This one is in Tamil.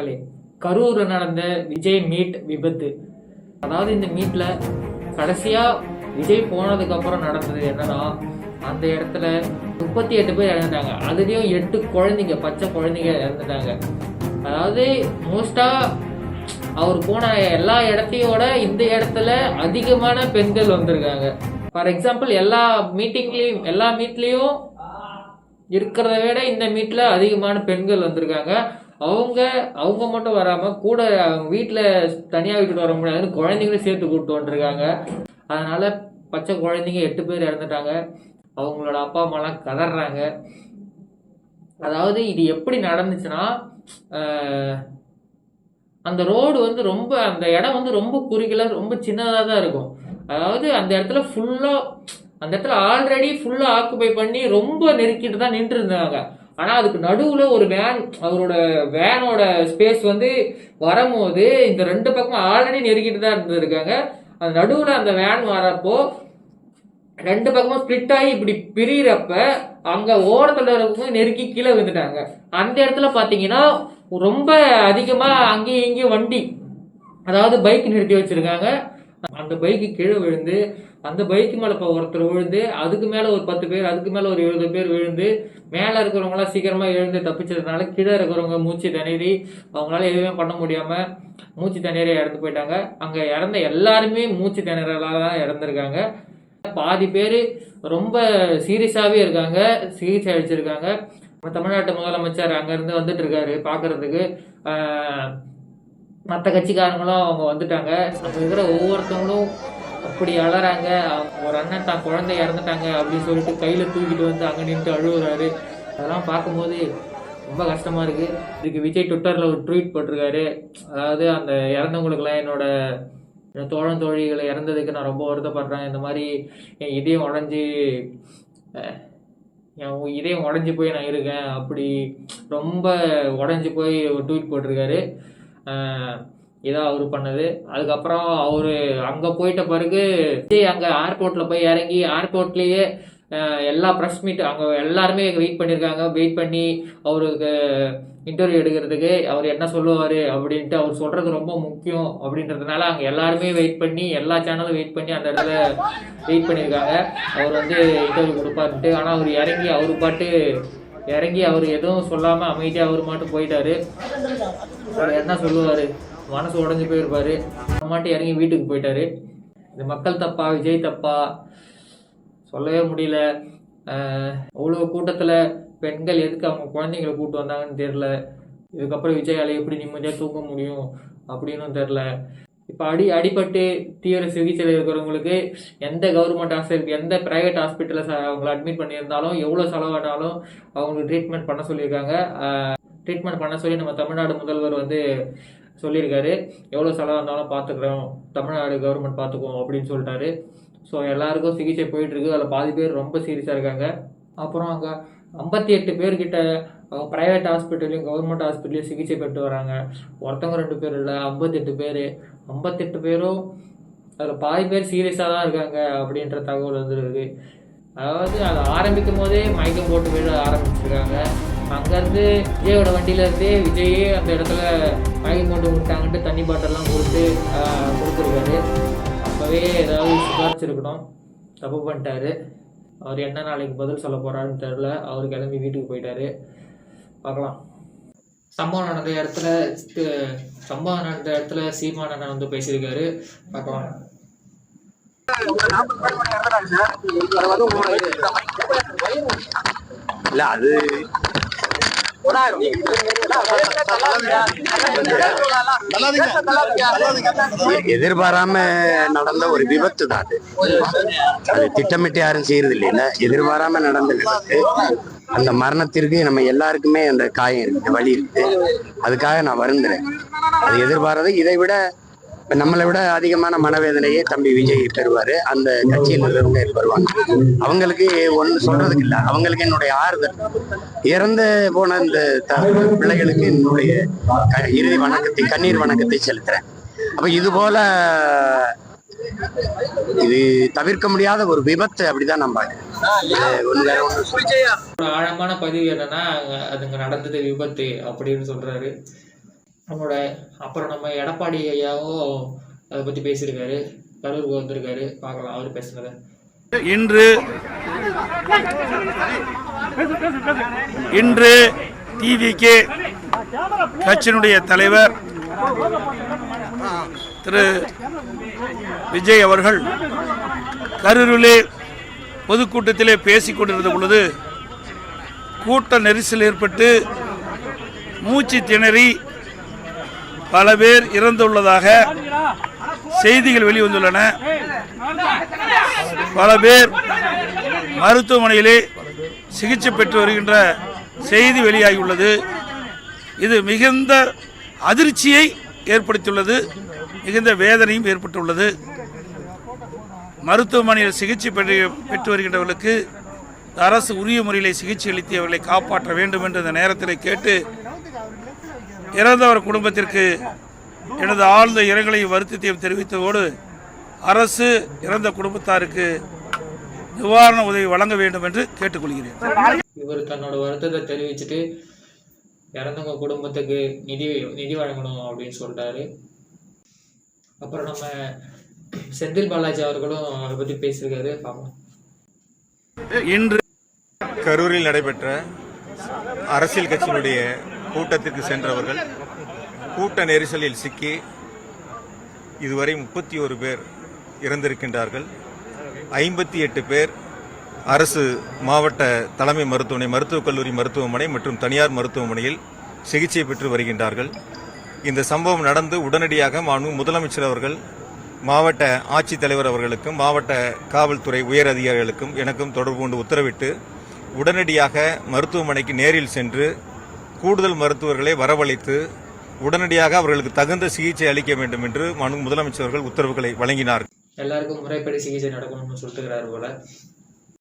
மக்களே கரூரில் நடந்த விஜய் மீட் விபத்து. அதாவது இந்த மீட்ல கடைசியா விஜய் போனதுக்கு அப்புறம் நடந்தது என்னன்னா அந்த இடத்துல முப்பத்தி எட்டு பேர் இறந்துட்டாங்க. அதுலயும் எட்டு குழந்தைங்க பச்சை குழந்தைங்க இறந்துட்டாங்க. அதாவது மோஸ்டா அவர் போன எல்லா இடத்தையோட இந்த இடத்துல அதிகமான பெண்கள் வந்திருக்காங்க. ஃபார் எக்ஸாம்பிள் எல்லா மீட்டிங்லயும் எல்லா மீட்லயும் இருக்கிறத விட இந்த மீட்ல அதிகமான பெண்கள் வந்திருக்காங்க. அவங்க அவங்க மட்டும் வராமல் கூட அவங்க வீட்டில் தனியாக விட்டுட்டு வர முடியாதுன்னு குழந்தைங்களும் சேர்த்து கூப்பிட்டு வந்துருக்காங்க. அதனால் பச்சை குழந்தைங்க எட்டு பேர் இறந்துட்டாங்க. அவங்களோட அப்பா அம்மாலாம் கதறாங்க. அதாவது இது எப்படி நடந்துச்சுன்னா அந்த ரோடு வந்து ரொம்ப அந்த இடம் வந்து ரொம்ப குறுகில ரொம்ப சின்னதாக தான் இருக்கும். அதாவது அந்த இடத்துல ஃபுல்லாக அந்த இடத்துல ஆல்ரெடி ஃபுல்லாக ஆக்குபை பண்ணி ரொம்ப நெருக்கிட்டு தான் நின்று இருந்தாங்க ஆனால் அதுக்கு நடுவில் ஒரு வேன் அவரோட வேனோட ஸ்பேஸ் வந்து வரும்போது இந்த ரெண்டு பக்கமும் ஆல்ரெடி நெருக்கிட்டு தான் இருந்திருக்காங்க. அந்த நடுவில் அந்த வேன் வரப்போ ரெண்டு பக்கமும் ஸ்ப்ளிட் ஆகி இப்படி பிரியிறப்ப அங்கே ஓரத்தில் இருக்கவங்க நெருக்கி கீழே விழுந்துட்டாங்க. அந்த இடத்துல பார்த்தீங்கன்னா ரொம்ப அதிகமாக அங்கேயும் இங்கேயும் வண்டி அதாவது பைக் நிறுத்தி வச்சுருக்காங்க. அந்த பைக்கு கீழே விழுந்து அந்த பைக்கு மேலே இப்போ ஒருத்தர் விழுந்து அதுக்கு மேலே ஒரு பத்து பேர் அதுக்கு மேலே ஒரு இருபது பேர் விழுந்து மேலே இருக்கிறவங்களாம் சீக்கிரமாக எழுந்து தப்பிச்சதுனால கீழே இருக்கிறவங்க மூச்சு திணறி அவங்களால எதுவுமே பண்ண முடியாமல் மூச்சு திணறி இறந்து போயிட்டாங்க. அங்கே இறந்த எல்லாருமே மூச்சு திணறலாக தான் இறந்துருக்காங்க. பாதி பேர் ரொம்ப சீரியஸாகவே இருக்காங்க சிகிச்சை அழிச்சிருக்காங்க நம்ம தமிழ்நாட்டு முதலமைச்சர் அங்கேருந்து வந்துட்டு இருக்காரு பார்க்கறதுக்கு மற்ற கட்சிக்காரங்களும் அவங்க வந்துட்டாங்க. அங்கே இருக்கிற ஒவ்வொருத்தவங்களும் அப்படி அழறாங்க அவங்க ஒரு அண்ணன் தான் குழந்தை இறந்துட்டாங்க அப்படின்னு சொல்லிட்டு கையில் தூக்கிட்டு வந்து அங்கே நின்று அழுகுறாரு அதெல்லாம் பார்க்கும்போது ரொம்ப கஷ்டமாக இருக்குது இதுக்கு விஜய் ட்விட்டரில் ஒரு ட்வீட் போட்டிருக்காரு. அதாவது அந்த இறந்தவங்களுக்குலாம் என்னோட தோழன் தோழிகளை இறந்ததுக்கு நான் ரொம்ப வருத்தப்படுறேன். இந்த மாதிரி என் இதயம் உடஞ்சி என் இதயம் உடஞ்சி போய் நான் இருக்கேன். அப்படி ரொம்ப உடஞ்சி போய் ஒரு ட்வீட் போட்டிருக்காரு. இதாக அவர் பண்ணது. அதுக்கப்புறம் அவர் அங்கே போயிட்ட பிறகு அங்கே ஏர்போர்ட்டில் போய் இறங்கி ஏர்போர்ட்லேயே எல்லா ப்ரெஸ் மீட் அங்கே எல்லாருமே வெயிட் பண்ணியிருக்காங்க வெயிட் பண்ணி அவருக்கு இன்டர்வியூ எடுக்கிறதுக்கு அவர் என்ன சொல்லுவார் அப்படின்ட்டு அவர் சொல்கிறது ரொம்ப முக்கியம் அப்படின்றதுனால அங்கே எல்லாருமே வெயிட் பண்ணி எல்லா சேனலும் வெயிட் பண்ணி அந்த இடத்துல வெயிட் பண்ணியிருக்காங்க அவர் வந்து இன்டர்வியூ கொடுப்பாருன்ட்டு. ஆனால் அவர் இறங்கி அவர் பாட்டு இறங்கி அவர் எதுவும் சொல்லாமல் அமைதியாக அவர் மட்டும் போயிட்டாரு. அவர் என்ன சொல்லுவார்? மனசு உடஞ்சி போயிருப்பார். அவர் மட்டும் இறங்கி வீட்டுக்கு போயிட்டாரு. இது மக்கள் தப்பா விஜய் தப்பா? சொல்லவே முடியல. அவ்வளோ கூட்டத்தில் பெண்கள் எதுக்கு அவங்க குழந்தைங்களை கூப்பிட்டு வந்தாங்கன்னு தெரில இதுக்கப்புறம் விஜயால எப்படி நிம்மதியாக தூங்க முடியும்? அப்படின்னும் தெரில இப்போ அடி அடிபட்டு தீவிர சிகிச்சையில் இருக்கிறவங்களுக்கு எந்த கவர்மெண்ட் ஹாஸ்பிட்டல் எந்த ப்ரைவேட் ஹாஸ்பிட்டலில் அவங்கள அட்மிட் பண்ணியிருந்தாலும் எவ்வளோ செலவானாலும் அவங்களுக்கு ட்ரீட்மெண்ட் பண்ண சொல்லியிருக்காங்க. ட்ரீட்மெண்ட் பண்ண சொல்லி நம்ம தமிழ்நாடு முதல்வர் வந்து சொல்லியிருக்காரு. எவ்வளோ செலவாக இருந்தாலும் பார்த்துக்குறோம் தமிழ்நாடு கவர்மெண்ட் பார்த்துக்குவோம் அப்படின்னு சொல்லிட்டாரு. ஸோ எல்லாருக்கும் சிகிச்சை போயிட்டுருக்கு அதில் பாதி பேர் ரொம்ப சீரியஸாக இருக்காங்க. அப்புறம் அங்கே ஐம்பத்தி எட்டு பேர்கிட்ட ப்ரைவேட் ஹாஸ்பிட்டல்லையும் கவர்மெண்ட் ஹாஸ்பிட்டல்லையும் சிகிச்சை பெற்று வராங்க. ஒருத்தவங்க ரெண்டு பேர் இல்லை ஐம்பத்தெட்டு பேர். ஐம்பத்தெட்டு பேரும் அதில் பாதி பேர் சீரியஸாக தான் இருக்காங்க அப்படின்ற தகவல் வந்துருக்கு அதாவது அதை ஆரம்பிக்கும் போதே மயக்கம் போட்டு விழ ஆரம்பிச்சிருக்காங்க. அங்கேருந்து விஜயோட வண்டியிலேருந்தே விஜயே அந்த இடத்துல மயக்கம் போட்டு விட்டாங்கன்ட்டு தண்ணி பாட்டெல்லாம் கொடுத்து கொடுத்துருக்காரு. அப்போவே ஏதாவது சுதாரிச்சிருக்கணும் தப்பு பண்ணிட்டாரு. அவர் என்ன நாளைக்கு பதில் சொல்ல போறாருன்னு தெரில அவர் கிளம்பி வீட்டுக்கு போயிட்டாரு. பார்க்கலாம். சம்பவம் நடந்த இடத்துல சம்பவம் நடந்த இடத்துல சீமானண்ணன் வந்து பேசியிருக்காரு. பார்க்கலாம். இல்ல அது எதிர்பாராம நடந்த ஒரு விபத்து தான் அது. அது திட்டமிட்டு யாரும் செய்யறது இல்லைல்ல எதிர்பாராம நடந்த விபத்து. அந்த மரணத்திற்கு நம்ம எல்லாருக்குமே அந்த காயம் இருக்கு வலி இருக்கு. அதுக்காக நான் வருந்துறேன். அது எதிர்பாராத இதை விட நம்மளை விட அதிகமான மனவேதனையே தம்பி விஜய் பெறுவாரு. அந்த கட்சியில் இருக்கிறவங்க பெறுவாங்க அவங்களுக்கு ஒண்ணு சொல்றதுக்கு இல்ல. அவங்களுக்கு என்னுடைய ஆறுதல் இறந்து போன இந்த பிள்ளைகளுக்கு என்னுடைய இறுதி வணக்கத்தை கண்ணீர் வணக்கத்தை செலுத்துறேன். அப்ப இது போல இது தவிர்க்க முடியாத ஒரு விபத்து அப்படிதான் நம்ம ஒரு ஆழமான பதிவு என்னன்னா அதுங்க நடந்தது விபத்து அப்படின்னு சொல்றாரு. நம்மளோட அப்புறம் நம்ம எடப்பாடி ஐயாவும் அதை பற்றி பேசியிருக்காரு. கரூருக்கு வந்திருக்காரு. பார்க்கலாம் அவர் பேசுனதை. இன்று இன்று டிவிகே கட்சியினுடைய தலைவர் திரு விஜய் அவர்கள் கரூரிலே பொதுக்கூட்டத்திலே பேசிக் கொண்டிருந்த பொழுது கூட்ட நெரிசல் ஏற்பட்டு மூச்சு திணறி பல பேர் இறந்துள்ளதாக செய்திகள் வெளிவந்துள்ளன. பல பேர் மருத்துவமனையிலே சிகிச்சை பெற்று வருகின்ற செய்தி வெளியாகியுள்ளது. இது மிகுந்த அதிர்ச்சியை ஏற்படுத்தியுள்ளது மிகுந்த வேதனையும் ஏற்பட்டுள்ளது. மருத்துவமனையில் சிகிச்சை பெற்று பெற்று வருகின்றவர்களுக்கு அரசு உரிய முறையில் சிகிச்சை அளித்து அவர்களை காப்பாற்ற வேண்டும் என்று இந்த நேரத்தில் கேட்டு இறந்தவர் குடும்பத்திற்கு எனது ஆழ்ந்த இரங்கலையும் வருத்தத்தையும் தெரிவித்ததோடு அரசு இறந்த குடும்பத்தாருக்கு நிவாரண உதவி வழங்க வேண்டும் என்று கேட்டுக்கொள்கிறேன். இவர் தன்னோட வருத்தத்தை தெரிவிச்சுட்டு இறந்தவங்க குடும்பத்துக்கு நிதி நிதி வழங்கணும் அப்படின்னு சொல்லிட்டாரு அப்புறம் நம்ம செந்தில் பாலாஜி அவர்களும் அதை பற்றி பேசியிருக்காரு. பார்க்கலாம் இன்று கரூரில் நடைபெற்ற அரசியல் கட்சியினுடைய கூட்டத்திற்கு சென்றவர்கள் கூட்ட நெரிசலில் சிக்கி இதுவரை முப்பத்தி ஒரு பேர் இறந்திருக்கின்றார்கள். ஐம்பத்தி எட்டு பேர் அரசு மாவட்ட தலைமை மருத்துவமனை மருத்துவக் கல்லூரி மருத்துவமனை மற்றும் தனியார் மருத்துவமனையில் சிகிச்சை பெற்று வருகின்றார்கள். இந்த சம்பவம் நடந்து உடனடியாக மாண்பு முதலமைச்சர் அவர்கள் மாவட்ட ஆட்சித்தலைவர் அவர்களுக்கும் மாவட்ட காவல்துறை உயர் அதிகாரிகளுக்கும் எனக்கும் தொடர்பு கொண்டு உத்தரவிட்டு உடனடியாக மருத்துவமனைக்கு நேரில் சென்று கூடுதல் மருத்துவர்களை வரவழைத்து உடனடியாக அவர்களுக்கு தகுந்த சிகிச்சை அளிக்க வேண்டும் என்று முதலமைச்சர்கள் உத்தரவுகளை வழங்கினார் எல்லாருக்கும் முறைப்படி சிகிச்சை நடக்கணும்னு சொல்லுகிறார் போல.